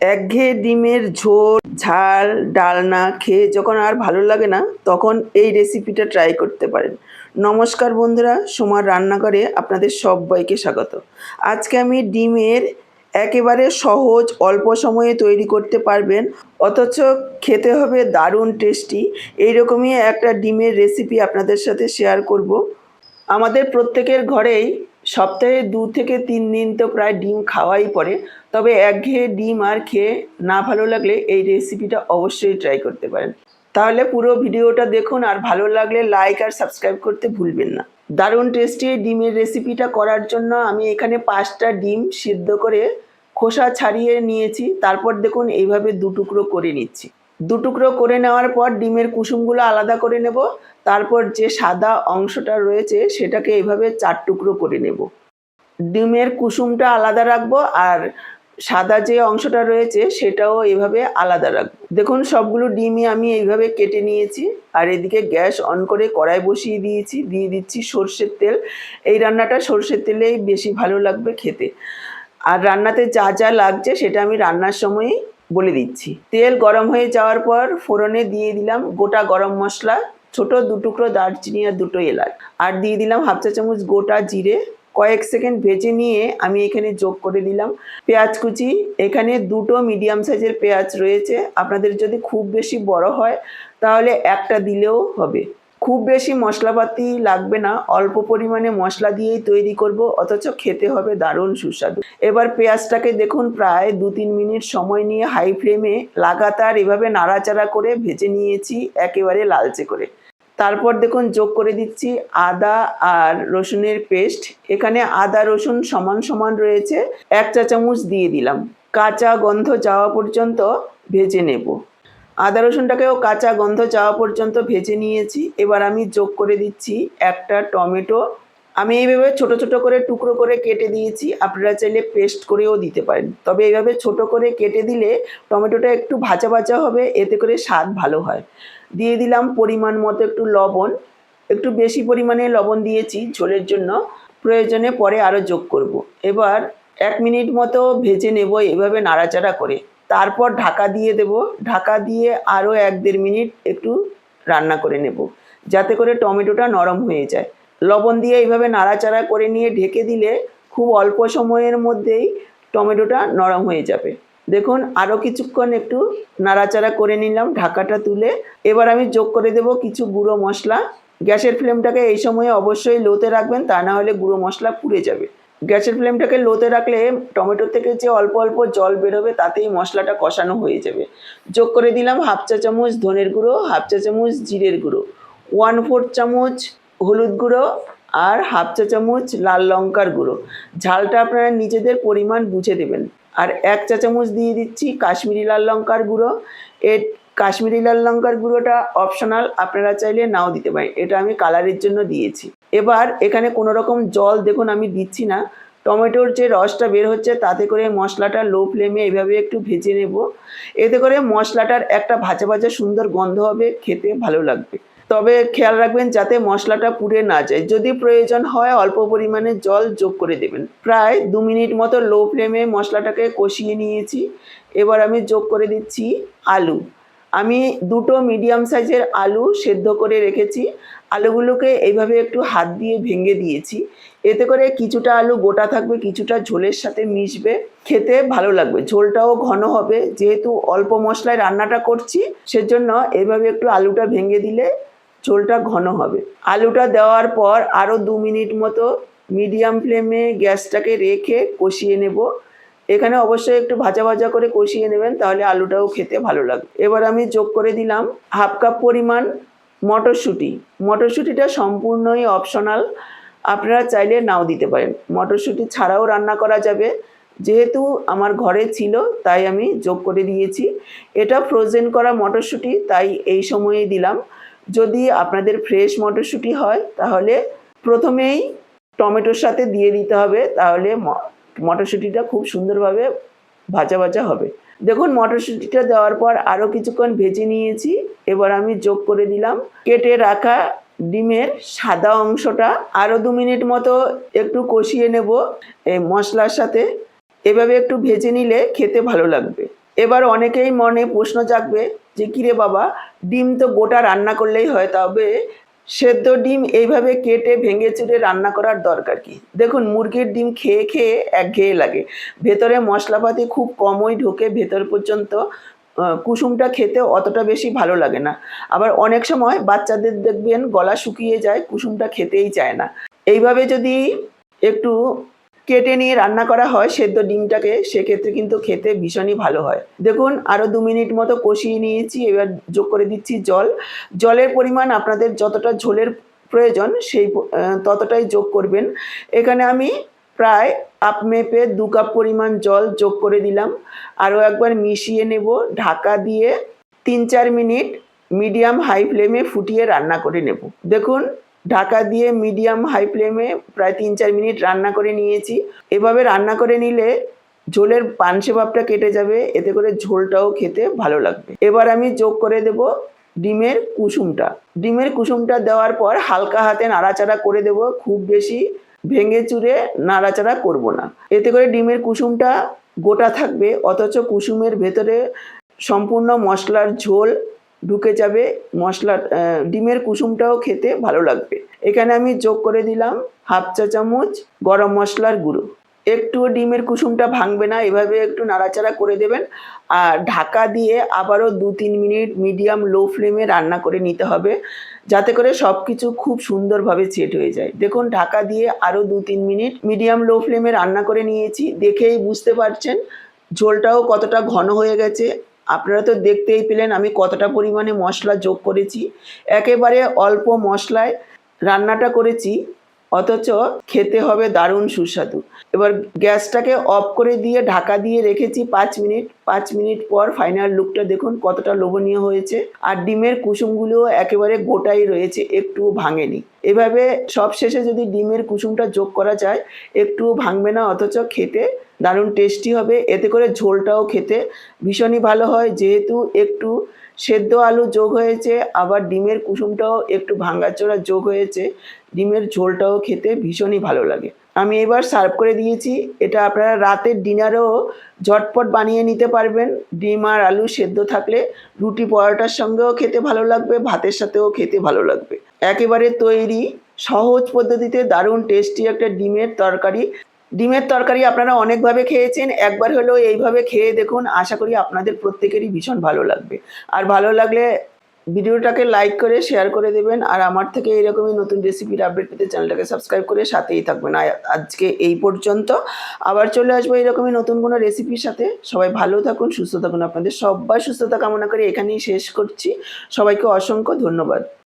একঘেয়ে ডিমের ঝোল, ঝাল, ডালনা খেয়ে যখন আর ভালো লাগে না, তখন এই রেসিপিটা ট্রাই করতে পারেন। নমস্কার বন্ধুরা, সোমার রান্নাঘরে আপনাদের সবাইকে স্বাগত। আজকে আমি ডিমের একেবারে সহজ, অল্প সময়ে তৈরি করতে পারবেন, অথচ খেতে হবে দারুণ টেস্টি এইরকমই একটা ডিমের রেসিপি আপনাদের সাথে শেয়ার করব। আমাদের প্রত্যেকের ঘরেই সপ্তাহে দু থেকে তিন দিন তো প্রায় ডিম খাওয়াই পড়ে। তবে একঘেয়ে ডিম আর খেয়ে না ভালো লাগলে এই রেসিপিটা অবশ্যই ট্রাই করতে পারেন। তাহলে পুরো ভিডিওটা দেখুন আর ভালো লাগলে লাইক আর সাবস্ক্রাইব করতে ভুলবেন না। দারুণ টেস্টি ডিমের রেসিপিটা করার জন্য আমি এখানে পাঁচটা ডিম সিদ্ধ করে খোসা ছাড়িয়ে নিয়েছি। তারপর দেখুন এইভাবে দু টুকরো করে নিচ্ছি। দু টুকরো করে নেওয়ার পর ডিমের কুসুমগুলো আলাদা করে নেব। তারপর যে সাদা অংশটা রয়েছে, সেটাকে এইভাবে চার টুকরো করে নেব। ডিমের কুসুমটা আলাদা রাখব আর সাদা যে অংশটা রয়েছে, সেটাও এভাবে আলাদা রাখব। দেখুন, সবগুলো ডিমই আমি এইভাবে কেটে নিয়েছি। আর এদিকে গ্যাস অন করে কড়াই বসিয়ে দিয়েছি, দিয়ে দিচ্ছি সর্ষের তেল। এই রান্নাটা সর্ষের তেলেই বেশি ভালো লাগবে খেতে। আর রান্নাতে যা যা লাগছে, সেটা আমি রান্নার সময়ই বলে দিচ্ছি। তেল গরম হয়ে যাওয়ার পর ফোড়নে দিয়ে দিলাম গোটা গরম মশলা, ছোট দু টুকরো দারচিনি আর দুটো এলাচ। আর দিয়ে দিলাম হাফ চা চামচ গোটা জিরে। কয়েক সেকেন্ড ভেজে নিয়ে আমি এখানে যোগ করে দিলাম পেঁয়াজ কুচি। এখানে দুটো মিডিয়াম সাইজের পেঁয়াজ রয়েছে। আপনাদের যদি খুব বেশি বড় হয়, তাহলে একটা দিলেও হবে। খুব বেশি মশলাপাতি লাগবে না, অল্প পরিমাণে মশলা দিয়েই তৈরি করব, অথচ খেতে হবে দারুণ সুস্বাদু। এবার পেঁয়াজটাকে দেখুন, প্রায় দু তিন মিনিট সময় নিয়ে হাই ফ্লেমে লাগাতার এভাবে নাড়াচাড়া করে ভেজে নিয়েছি একেবারে লালচে করে। তারপর দেখুন, যোগ করে দিচ্ছি আদা আর রসুনের পেস্ট। এখানে আদা, রসুন সমান সমান রয়েছে, এক চা চামচ দিয়ে দিলাম। কাঁচা গন্ধ যাওয়া পর্যন্ত ভেজে নেব। আদা রসুনটাকেও কাঁচা গন্ধ চাওয়া পর্যন্ত ভেজে নিয়েছি। এবার আমি যোগ করে দিচ্ছি একটা টমেটো। আমি এইভাবে ছোট ছোট করে টুকরো করে কেটে দিয়েছি। আপনারা চাইলে পেস্ট করেও দিতে পারেন। তবে এইভাবে ছোট করে কেটে দিলে টমেটোটা একটু ভাজা ভাজা হবে, এতে করে স্বাদ ভালো হয়। দিয়ে দিলাম পরিমাণ মতো একটু লবণ। একটু বেশি পরিমাণে লবণ দিয়েছি ঝোলের জন্য। প্রয়োজনে পরে আরও যোগ করব। এবার এক মিনিট মতো ভেজে নেব এভাবে নাড়াচাড়া করে। তারপর ঢাকা দিয়ে দেব। ঢাকা দিয়ে আরও এক দেড় মিনিট একটু রান্না করে নেব, যাতে করে টমেটোটা নরম হয়ে যায়। লবণ দিয়ে এইভাবে নাড়াচাড়া করে নিয়ে ঢেকে দিলে খুব অল্প সময়ের মধ্যেই টমেটোটা নরম হয়ে যাবে। দেখুন আরও কিছুক্ষণ একটু নাড়াচাড়া করে নিলাম ঢাকাটা তুলে। এবার আমি যোগ করে দেব কিছু গুঁড়ো মশলা। গ্যাসের ফ্লেমটাকে এই সময়ে অবশ্যই লোতে রাখবেন, তা না হলে গুঁড়ো মশলা পুড়ে যাবে। গ্যাসের ফ্লেমটাকে লোতে রাখলে টমেটো থেকে যে অল্প অল্প জল বেরোবে তাতেই মশলাটা কষানো হয়ে যাবে। যোগ করে দিলাম হাফ চা চামচ ধনের গুঁড়ো, হাফ চা চামচ জিরের গুঁড়ো ওয়ান ফোর চামচ হলুদ গুঁড়ো আর হাফ চা চামচ লাল লঙ্কার গুঁড়ো। ঝালটা আপনারা নিজেদের পরিমাণ বুঝে দেবেন। আর এক চা চামচ দিয়ে দিচ্ছি কাশ্মীরি লাল লঙ্কার গুঁড়ো। এর কাশ্মীরি লাল লঙ্কার গুঁড়োটা অপশনাল আপনারা চাইলে নাও দিতে পারেন। এটা আমি কালারের জন্য দিয়েছি। এবার এখানে কোনো রকম জল দেখুন আমি দিচ্ছি না। টমেটোর যে রসটা বের হচ্ছে তাতে করে মশলাটা লো ফ্লেমে এভাবে একটু ভেজে নেব। এতে করে মশলাটার একটা ভাজা ভাজা সুন্দর গন্ধ হবে, খেতে ভালো লাগবে। তবে খেয়াল রাখবেন যাতে মশলাটা পুড়ে না যায়। যদি প্রয়োজন হয় অল্প পরিমাণে জল যোগ করে দেবেন। প্রায় দু মিনিট মতো লো ফ্লেমে মশলাটাকে কষিয়ে নিয়েছি। এবার আমি যোগ করে দিচ্ছি আলু। আমি দুটো মিডিয়াম সাইজের আলু সেদ্ধ করে রেখেছি। আলুগুলোকে এইভাবে একটু হাত দিয়ে ভেঙে দিয়েছি। এতে করে কিছুটা আলু গোটা থাকবে, কিছুটা ঝোলের সাথে মিশবে। খেতে ভালো লাগবে। ঝোলটাও ঘন হবে। যেহেতু অল্প মশলায় রান্নাটা করছি, সেজন্য এইভাবে একটু আলুটা ভেঙে দিলে ঝোলটা ঘন হবে। আলুটা দেওয়ার পর আরও দু মিনিট মতো মিডিয়াম ফ্লেমে গ্যাসটাকে রেখে কষিয়ে নেব। এখানে অবশ্যই একটু ভাজা ভাজা করে কষিয়ে নেবেন, তাহলে আলুটাও খেতে ভালো লাগবে। এবার আমি যোগ করে দিলাম হাফ কাপ পরিমাণ মটরশুঁটি। মটরশুঁটিটা সম্পূর্ণই অপশনাল আপনারা চাইলে নাও দিতে পারেন। মটরশুঁটি ছাড়াও রান্না করা যাবে। যেহেতু আমার ঘরে ছিল, তাই আমি যোগ করে দিয়েছি। এটা ফ্রোজেন করা মটরশুঁটি, তাই এই সময়ে দিলাম। যদি আপনাদের ফ্রেশ মটরশুঁটি হয়, তাহলে প্রথমেই টমেটোর সাথে দিয়ে দিতে হবে, তাহলে মটরশুঁটিটা খুব সুন্দরভাবে ভাজা ভাজা হবে। দেখুন, মটরশুঁটিটা দেওয়ার পর আরও কিছুক্ষণ ভেজে নিয়েছি। এবার আমি যোগ করে দিলাম। কেটে রাখা ডিমের সাদা অংশটা। আরও দু মিনিট মতো একটু কষিয়ে নেব এই মশলার সাথে। এভাবে একটু ভেজে নিলে খেতে ভালো লাগবে। এবার অনেকেই মনে প্রশ্ন জাগবে যে, কিরে বাবা, ডিম তো গোটা রান্না করলেই হয়, তবে সেদ্ধ ডিম এইভাবে কেটে ভেঙে চুড়ে রান্না করার দরকার কি? দেখুন, মুরগির ডিম খেয়ে খেয়ে একঘেয়ে লাগে। ভেতরে মশলাপাতি খুব কমই ঢোকে, ভেতর পর্যন্ত কুসুমটা খেতে অতটা বেশি ভালো লাগে না। আবার অনেক সময় বাচ্চাদের দেখবেন গলা শুকিয়ে যায়, কুসুমটা খেতেই চায় না। এইভাবে যদি একটু কেটে নিয়ে রান্না করা হয় সেদ্ধ ডিমটাকে, সেক্ষেত্রে কিন্তু খেতে ভীষণই ভালো হয়। দেখুন আরও দু মিনিট মতো কষিয়ে নিয়েছি, এবার যোগ করে দিচ্ছি জল। জলের পরিমাণ আপনাদের যতটা ঝোলের প্রয়োজন সেই ততটাই যোগ করবেন। এখানে আমি প্রায় আপ মেপে দু কাপ পরিমাণ জল যোগ করে দিলাম। আরও একবার মিশিয়ে নেব, ঢাকা দিয়ে তিন চার মিনিট মিডিয়াম হাই ফ্লেমে ফুটিয়ে রান্না করে নেব। দেখুন ঢাকা দিয়ে মিডিয়াম হাই ফ্লেমে প্রায় তিন চার মিনিট রান্না করে নিয়েছি। এভাবে রান্না করে নিলে ঝোলের পানসে ভাবটা কেটে যাবে, এতে করে ঝোলটাও খেতে ভালো লাগবে। এবার আমি যোগ করে দেব ডিমের কুসুমটা। ডিমের কুসুমটা দেওয়ার পর হালকা হাতে নাড়াচাড়া করে দেব, খুব বেশি ভেঙে চুরে নাড়াচাড়া করব না। এতে করে ডিমের কুসুমটা গোটা থাকবে, অথচ কুসুমের ভেতরে সম্পূর্ণ মশলার ঝোল ঢুকে যাবে, মশলা ডিমের কুসুমটাও খেতে ভালো লাগবে। এখানে আমি যোগ করে দিলাম হাফ চা চামচ গরম মশলার গুঁড়ো। একটু ডিমের কুসুমটা ভাঙবে না, এভাবে একটু নাড়াচাড়া করে দেবেন। আর ঢাকা দিয়ে আবারও দু তিন মিনিট মিডিয়াম লো ফ্লেমে রান্না করে নিতে হবে, যাতে করে সব কিছু খুব সুন্দরভাবে সেট হয়ে যায়। দেখুন, ঢাকা দিয়ে আরও দু তিন মিনিট মিডিয়াম লো ফ্লেমে রান্না করে নিয়েছি। দেখেই বুঝতে পারছেন, ঝোলটাও কতটা ঘন হয়ে গেছে। আপনারা তো দেখতেই পেলেন আমি কতটা পরিমাণে মশলা যোগ করেছি। একেবারে অল্প মশলায় রান্নাটা করেছি। অথচ খেতে হবে দারুণ সুস্বাদু। এবার গ্যাসটাকে অফ করে দিয়ে ঢাকা দিয়ে রেখেছি পাঁচ মিনিট। পাঁচ মিনিট পর ফাইনাল লুকটা দেখুন কতটা লোভনীয় হয়েছে। আর ডিমের কুসুমগুলোও একেবারে গোটাই রয়েছে, একটুও ভাঙেনি। এভাবে সব শেষে যদি ডিমের কুসুমটা যোগ করা যায়, একটুও ভাঙবে না, অথচ খেতে দারুণ টেস্টি হবে। এতে করে ঝোলটাও খেতে ভীষণই ভালো হয়, যেহেতু একটু সেদ্ধ আলু যোগ হয়েছে, আবার ডিমের কুসুমটাও একটু ভাঙ্গাচোরা যোগ হয়েছে, ডিমের ঝোলটাও খেতে ভীষণই ভালো লাগে। আমি এবার সার্ভ করে দিয়েছি, এটা আপনারা রাতের ডিনারেও ঝটপট বানিয়ে নিতে পারবেন। ডিম আর আলু সেদ্ধ থাকলে রুটি পরোটার সঙ্গেও খেতে ভালো লাগবে, ভাতের সাথেও খেতে ভালো লাগবে। একেবারে তৈরি, সহজ পদ্ধতিতে দারুণ টেস্টি একটা ডিমের তরকারি ডিমের তরকারি আপনারা অনেকভাবে খেয়েছেন। একবার হলেও এইভাবে খেয়ে দেখুন, আশা করি আপনাদের প্রত্যেকেরই ভীষণ ভালো লাগবে। আর ভালো লাগলে ভিডিওটাকে লাইক করে, শেয়ার করে দেবেন। আর আমার থেকে এরকমই নতুন রেসিপির আপডেট পেতে চ্যানেলটাকে সাবস্ক্রাইব করে সাথেই থাকবেন। আজকে এই পর্যন্ত আবার চলে আসব এরকমই নতুন কোনো রেসিপির সাথে। সবাই ভালো থাকুন, সুস্থ থাকুন। আপনাদের সবাই সুস্থতা কামনা করে এখানেই শেষ করছি। সবাইকে অসংখ্য ধন্যবাদ।